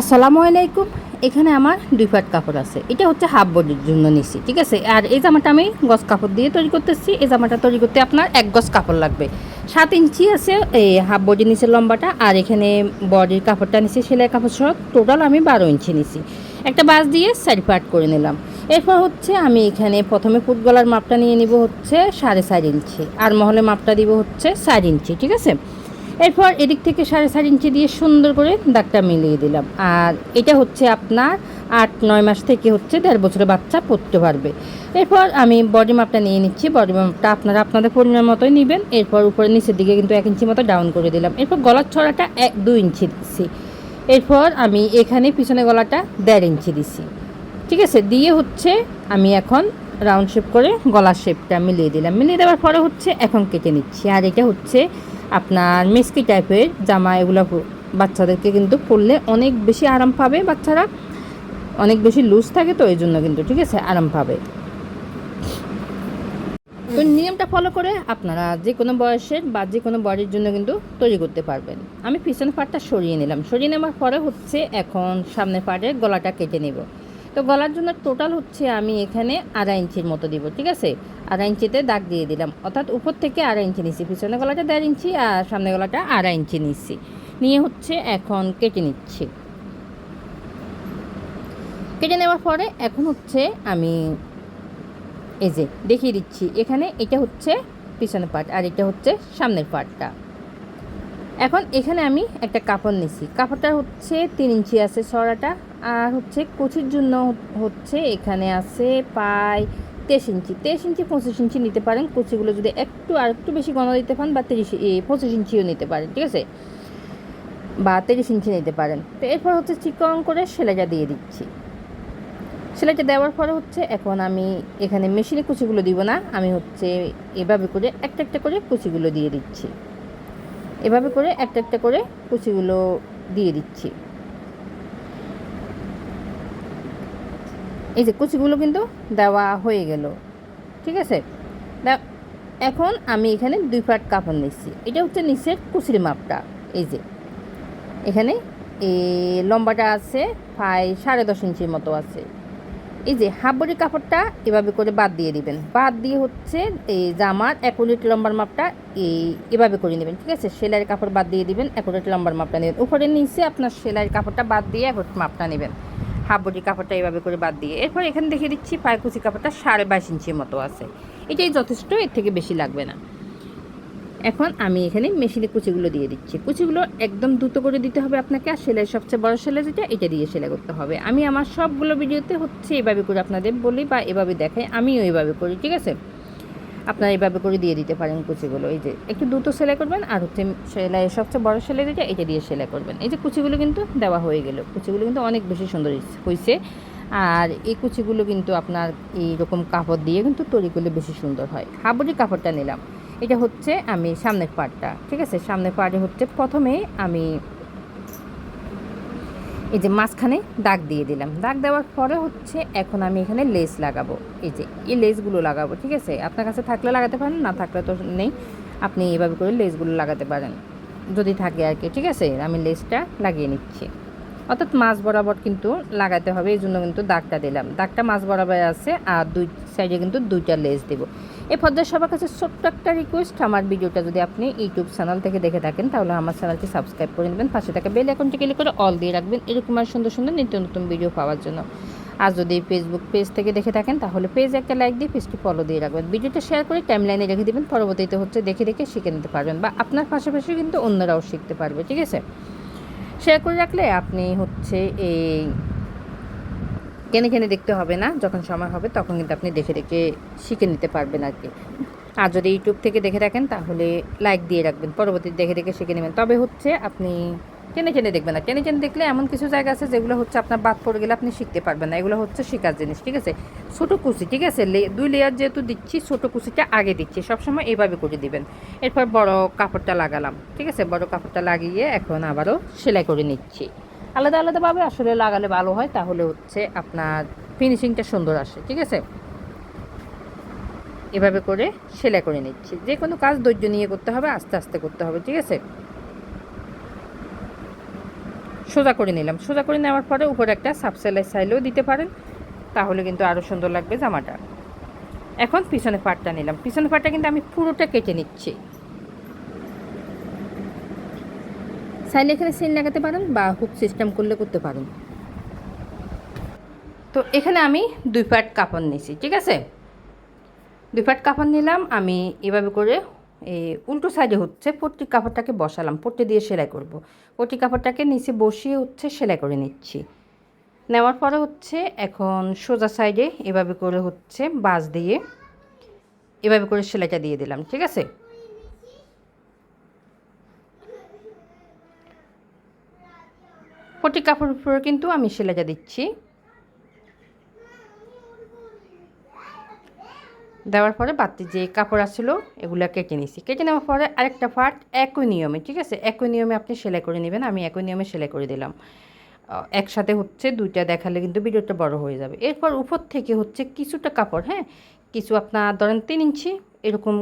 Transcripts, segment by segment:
আসসালামু আলাইকুম। এখানে আমার দুই পাট কাপড় আছে। এটা হচ্ছে হাফ বডির জন্য নিচ্ছি ঠিক আছে? আর এই জামাটা আমি গজ কাপড় দিয়ে তৈরি করতেছি। এই জামাটা তৈরি করতে আপনার এক গজ কাপড় লাগবে। সাত ইঞ্চি আছে এই হাফ বডি নিচে লম্বাটা, আর এখানে বডির কাপড়টা নিচ্ছি সেলাই কাপড় সহ টোটাল আমি বারো ইঞ্চি নিছি। একটা বাস দিয়ে সাইড পার্ট করে নিলাম। এরপর হচ্ছে আমি এখানে প্রথমে ফুট গলার মাপটা নিয়ে নিব হচ্ছে সাড়ে চার ইঞ্চি, আর মহলে মাপটা দিব হচ্ছে চার ইঞ্চি, ঠিক আছে? এরপর এদিক থেকে সাড়ে চার ইঞ্চি দিয়ে সুন্দর করে দাগটা মিলিয়ে দিলাম। আর এটা হচ্ছে আপনার আট, নয় মাস থেকে হচ্ছে দেড় বছরের বাচ্চা পড়তে পারবে। এরপর আমি বডি মাপটা নিয়ে নিচ্ছি। বডি মাপটা আপনারা আপনাদের পরিমাণ মতোই নেবেন। এরপর উপরে নিচের দিকে কিন্তু এক ইঞ্চি মতো ডাউন করে দিলাম। এরপর গলার ছড়াটা এক, দুই ইঞ্চি দিচ্ছি। এরপর আমি এখানে পিছনে গলাটা দেড় ইঞ্চি দিছি ঠিক আছে? দিয়ে হচ্ছে আমি এখন রাউন্ড শেপ করে গলার শেপটা মিলিয়ে দিলাম। মিলিয়ে দেওয়ার পরে হচ্ছে এখন কেটে নিচ্ছি। আর এটা হচ্ছে আপনার মিসকি টাইপের জামা এগুলো বাচ্চাদেরকে কিন্তু পরলে অনেক বেশি আরাম পাবে, বাচ্চারা অনেক বেশি লুজ থাকে তো এই জন্য কিন্তু, ঠিক আছে? আরাম পাবে। তো নিয়মটা ফলো করে আপনারা যে কোনো বয়সের বা যে কোনো বডির জন্য কিন্তু তৈরি করতে পারবেন। আমি পিছনের পাটটা সরিয়ে নিলাম। সরিয়ে নেওয়ার পরে হচ্ছে এখন সামনের পাটের গলাটা কেটে নেব। তো গলার জন্য টোটাল হচ্ছে আমি এখানে আড়াই ইঞ্চির মতো দিব, ঠিক আছে? আড়াই ইঞ্চিতে দাগ দিয়ে দিলাম। অর্থাৎ উপর থেকে আড়াই ইঞ্চি নিচ্ছি পিছনে গলাটা দেড় ইঞ্চি আর সামনে গলাটা আড়াই ইঞ্চি নিচ্ছি নিয়ে হচ্ছে এখন কেটে নিচ্ছি। কেটে নেওয়ার পরে এখন হচ্ছে আমি এই যে দেখিয়ে দিচ্ছি, এখানে এটা হচ্ছে পিছনের পার্ট আর এটা হচ্ছে সামনের পার্টটা এখন এখানে আমি একটা কাপড় নিছি। কাপড়টা হচ্ছে তিন ইঞ্চি আছে সরাটা, আর হচ্ছে কচির জন্য হচ্ছে এখানে আছে প্রায় তেইশ ইঞ্চি। তেইশ ইঞ্চি, পঁচিশ ইঞ্চি নিতে পারেন। কুচিগুলো যদি একটু আর একটু বেশি গণ দিতে পারেন বা তিরিশ পঁচিশ ইঞ্চিও নিতে পারেন, ঠিক আছে? বা তিরিশ ইঞ্চি নিতে পারেন। তো এরপর হচ্ছে চিকন করে সেলাইটা দিয়ে দিচ্ছি। সেলাইটা দেওয়ার পরে হচ্ছে এখন আমি এখানে মেশিনে কুচিগুলো দিব না। আমি হচ্ছে এভাবে করে একটা একটা করে কুচিগুলো দিয়ে দিচ্ছি। এভাবে করে একটা একটা করে কুচিগুলো দিয়ে দিচ্ছি। এই যে কুচিগুলো কিন্তু দেওয়া হয়ে গেল, ঠিক আছে? এখন আমি এখানে দুই পাট কাপড় নিচ্ছি। এটা হচ্ছে নিচের কুচির মাপটা, এই যে। এখানে এই লম্বাটা আছে, প্রায় সাড়ে দশ ইঞ্চির মতো আছে। এই যে হাফ বডি কাপড়টা এভাবে করে বাদ দিয়ে দিবেন। বাদ দিয়ে হচ্ছে এই জামার একুরেট লম্বার মাপটা এই এভাবে করে নেবেন, ঠিক আছে? সেলাইয়ের কাপড় বাদ দিয়ে দিবেন একুরেট লম্বার মাপটা নেবেন। উপরে নিচে আপনার সেলাইয়ের কাপড়টা বাদ দিয়ে একুরেট মাপটা নেবেন। হাফ বডি কাপড়টা এভাবে করে বাদ দিয়ে। এরপর এখানে দেখিয়ে দিচ্ছি পায়কুচি কাপড়টা সাড়ে বাইশ ইঞ্চির মতো আছে। এটাই যথেষ্ট, এর থেকে বেশি লাগবে না। এখন আমি এখানে মেশিনে কুচিগুলো দিয়ে দিচ্ছি। কুচিগুলো একদম দ্রুত করে দিতে হবে আপনাকে, আর সেলাই সবচেয়ে বড় সেলাই যেটা, এটা দিয়ে সেলাই করতে হবে। আমি আমার সবগুলো ভিডিওতে হচ্ছে এভাবে করে আপনাদের বলি বা এভাবে দেখাই, আমিও এভাবে করি, ঠিক আছে? আপনারা এভাবে করে দিয়ে দিতে পারেন কুচিগুলো। এই যে, একটু দ্রুত সেলাই করবেন, আর হচ্ছে সেলাই সবচেয়ে বড় সেলাই যেটা, এটা দিয়ে সেলাই করবেন। এই যে, কুচিগুলো কিন্তু দেওয়া হয়ে গেল। কুচিগুলো কিন্তু অনেক বেশি সুন্দর হয়েছে আর এই কুচিগুলো কিন্তু আপনার এইরকম কাপড় দিয়ে কিন্তু তৈরি করলে বেশি সুন্দর হয়। হাবুরি কাপড়টা নিলাম। এটা হচ্ছে আমি সামনের পার্টটা ঠিক আছে? সামনের পার্টে হচ্ছে প্রথমে আমি এই যে মাঝখানে দাগ দিয়ে দিলাম। দাগ দেওয়ার পরে হচ্ছে এখন আমি এখানে লেস লাগাবো। এই যে, এই লেসগুলো লাগাবো, ঠিক আছে? আপনার কাছে থাকলে লাগাতে পারেন, না থাকলে তো নেই। আপনি এভাবে করে লেসগুলো লাগাতে পারেন। যদি থাকে আর কি, ঠিক আছে? আমি লেসটা লাগিয়ে নিচ্ছি। অর্থাৎ মাছ বরাবর কিন্তু লাগাতে হবে, এই জন্য কিন্তু দাগটা দিলাম। দাগটা মাছ বরাবর আছে, আর দুই সাইডে কিন্তু দুইটা লেস দেবো। এই পর্যায়ে সবার কাছে ছোট্ট একটা রিকোয়েস্ট আমার ভিডিওটা যদি আপনি ইউটিউব চ্যানেল থেকে দেখে থাকেন, তাহলে আমার চ্যানেলটি সাবস্ক্রাইব করে নেবেন। পাশে থাকা বেল অ্যাকাউন্টটি ক্লিক করে অল দিয়ে রাখবেন। এরকম আর সুন্দর সুন্দর নিত্য নতুন ভিডিও পাওয়ার জন্য। আর যদি ফেসবুক পেজ থেকে দেখে থাকেন, তাহলে পেজ একটা লাইক দিয়ে পেজটি ফলো দিয়ে রাখবেন। ভিডিওটা শেয়ার করে টাইমলাইনে রেখে দেবেন। পরবর্তীতে হচ্ছে দেখে দেখে শিখে নিতে পারবেন বা আপনার পাশাপাশি কিন্তু অন্যরাও শিখতে পারবে, ঠিক আছে? শেয়ার করে রাখলে আপনি হচ্ছে এই কেনে কেনে দেখতে হবে না, যখন সময় হবে তখন কিন্তু আপনি দেখে দেখে শিখে নিতে পারবেন আর কি। আর যদি ইউটিউব থেকে দেখে রাখেন তাহলে লাইক দিয়ে রাখবেন পরবর্তী দেখে দেখে শিখে নেবেন। তবে হচ্ছে আপনি টেনে টেনে দেখবেন না। টেনে টেনে দেখলে এমন কিছু জায়গা আছে যেগুলো হচ্ছে আপনার বাদ পড়ে গেলে আপনি শিখতে পারবেন না। এগুলো হচ্ছে শেখার জিনিস, ঠিক আছে? ছোটো কুচি, ঠিক আছে? দুই লেয়ার যেহেতু দিচ্ছি, ছোটো কুচিটা আগে দিচ্ছি, সবসময় এইভাবে করে দিবেন। এরপর বড় কাপড়টা লাগালাম, ঠিক আছে? বড় কাপড়টা লাগিয়ে এখন আবারও সেলাই করে নিচ্ছি। আলাদা আলাদাভাবে আসলে লাগালে ভালো হয়, তাহলে হচ্ছে আপনার ফিনিশিংটা সুন্দর আসে, ঠিক আছে? এভাবে করে সেলাই করে নিচ্ছি। যে কোনো কাজ ধৈর্য নিয়ে করতে হবে, আস্তে আস্তে করতে হবে, ঠিক আছে? সোজা করে নিলাম। সোজা করে নেওয়ার পরে উপরে একটা সাবসেলাই সাইলেও দিতে পারেন, তাহলে কিন্তু আরও সুন্দর লাগবে জামাটা। এখন পিছনে পাটটা নিলাম। পিছনে পাটটা কিন্তু আমি পুরোটা কেটে নিচ্ছি। চাইলে এখানে সেল লাগাতে পারেন বা হুক সিস্টেম করলে করতে পারেন। তো এখানে আমি দুই পাট কাপড় নিয়েছি, ঠিক আছে? দুই পাট কাপড় নিলাম, আমি এভাবে করে এই উল্টো সাইডে হচ্ছে পট্টি কাপড়টাকে বসালাম, পট্টি দিয়ে সেলাই করব। পট্টি কাপড়টাকে নিচে বসিয়ে হচ্ছে সেলাই করে নিচ্ছি। নেওয়ার পরে হচ্ছে এখন সোজা সাইডে এভাবে করে হচ্ছে বাস দিয়ে এভাবে করে সেলাইটা দিয়ে দিলাম, ঠিক আছে? পট্টি কাপড় উপরে কিন্তু আমি সেলাইটা দিচ্ছি। দেওয়ার পরে বাতি যে কাপড় আসছিল এগুলো কেটে নিছি। কেটে নেওয়ার পরে আরেকটা পার্ট একই নিয়মে, ঠিক আছে? একই নিয়মে আপনি সেলাই করে নেবেন, আমি একই নিয়মে সেলাই করে দিলাম। একসাথে হচ্ছে, দুইটা দেখালে কিন্তু ভিডিওটা বড় হয়ে যাবে। এরপর উপর থেকে হচ্ছে কিছুটা কাপড় হ্যাঁ? কিছু আপনার, ধরেন তিন ইঞ্চি, এরকম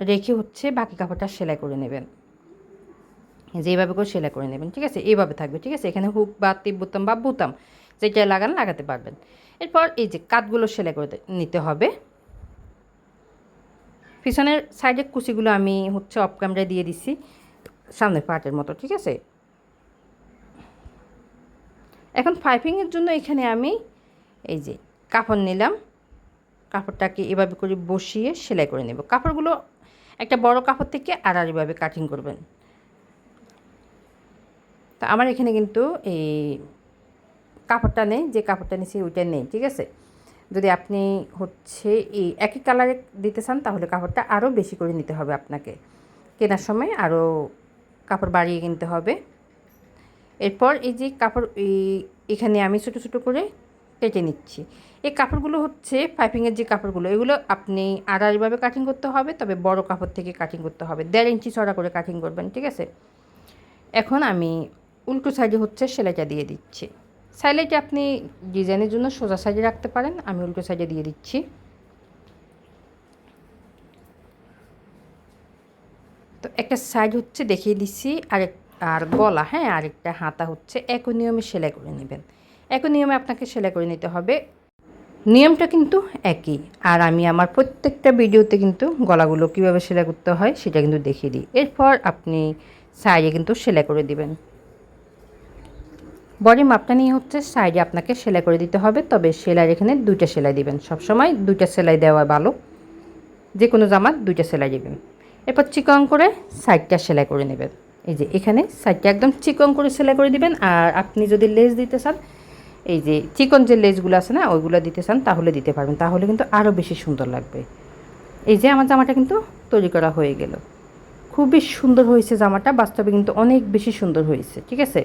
রেখে হচ্ছে বাকি কাপড়টা সেলাই করে নেবেন। যে এইভাবে করে সেলাই করে নেবেন, ঠিক আছে? এইভাবে থাকবে, ঠিক আছে? এখানে হুক বা টিপ বোতাম বা বোতাম, যেটা লাগান লাগাতে পারবেন। এরপর এই যে কাঠগুলো সেলাই করে নিতে হবে। পিছনের সাইডের কুচিগুলো আমি হচ্ছে অফ ক্যামেরায় দিয়ে দিছি, সামনের পার্টের মতো, ঠিক আছে? এখন পাইপিংয়ের জন্য এখানে আমি এই যে কাপড় নিলাম। কাপড়টাকে এভাবে করে বসিয়ে সেলাই করে নেব। কাপড়গুলো একটা বড় কাপড় থেকে আড়াআড়িভাবে কাটিং করবেন। তা আমার এখানে কিন্তু এই কাপড়টা নেই, যে কাপড়টা নিয়েছি ওইটা নেই, ঠিক আছে? যদি আপনি হচ্ছে এই একই কালারে দিতে চান, তাহলে কাপড়টা আরও বেশি করে নিতে হবে আপনাকে। কেনার সময় আরও কাপড় বাড়িয়ে কিনতে হবে। এরপর এই যে কাপড় এখানে আমি ছোটো ছোটো করে কেটে নিচ্ছি। এই কাপড়গুলো হচ্ছে পাইপিংয়ের যে কাপড়গুলো, এগুলো আপনি আড়াআড়িভাবে কাটিং করতে হবে, তবে বড় কাপড় থেকে কাটিং করতে হবে। দেড় ইঞ্চি ছড়া করে কাটিং করবেন, ঠিক আছে? এখন আমি উল্টো সাইডে হচ্ছে সেলাইটা দিয়ে দিচ্ছি। সাইলাইটা আপনি ডিজাইনের জন্য সোজা সাইডে রাখতে পারেন, আমি উল্টো সাইডে দিয়ে দিচ্ছি। তো একটা সাইড হচ্ছে দেখিয়ে দিচ্ছি, আরেক, আর গলা হ্যাঁ আরেকটা হাতা হচ্ছে, একই নিয়মে সেলাই করে নেবেন। একই নিয়মে আপনাকে সেলাই করে নিতে হবে। নিয়মটা কিন্তু একই, আর আমি আমার প্রত্যেকটা ভিডিওতে কিন্তু গলাগুলো কীভাবে সেলাই করতে হয় সেটা কিন্তু দেখিয়ে দিই। এরপর আপনি সাইডে কিন্তু সেলাই করে দিবেন। বডি মাপটা নিয়ে হচ্ছে সাইডে আপনাকে সেলাই করে দিতে হবে। তবে সেলাই এখানে দুইটা সেলাই দিবেন। সবসময় দুইটা সেলাই দেওয়া ভালো। যে কোনো জামার দুইটা সেলাই দিবেন। এরপর চিকন করে সাইডটা সেলাই করে নেবেন। এই যে এখানে সাইডটা একদম চিকন করে সেলাই করে দিবেন। আর আপনি যদি লেস দিতে চান, এই যে চিকন যে লেসগুলো আছে না, ওইগুলো দিতে চান, তাহলে দিতে পারবেন। তাহলে কিন্তু আরও বেশি সুন্দর লাগবে। এই যে আমার জামাটা কিন্তু তৈরি করা হয়ে গেল। খুবই সুন্দর হয়েছে জামাটা। বাস্তবে কিন্তু অনেক বেশি সুন্দর হয়েছে। ঠিক আছে?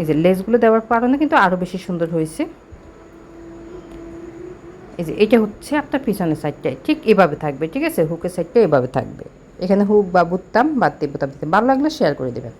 এই যে লেসগুলো দেওয়ার কারণে কিন্তু আরও বেশি সুন্দর হয়েছে। এই যে এটা হচ্ছে আপনার পিছনের সাইডটায় ঠিক এভাবে থাকবে, ঠিক আছে? হুকের সাইডটা এভাবে থাকবে। এখানে হুক বা বুত্তাম বা দিয়ে দিতে ভালো লাগলে শেয়ার করে দেবেন।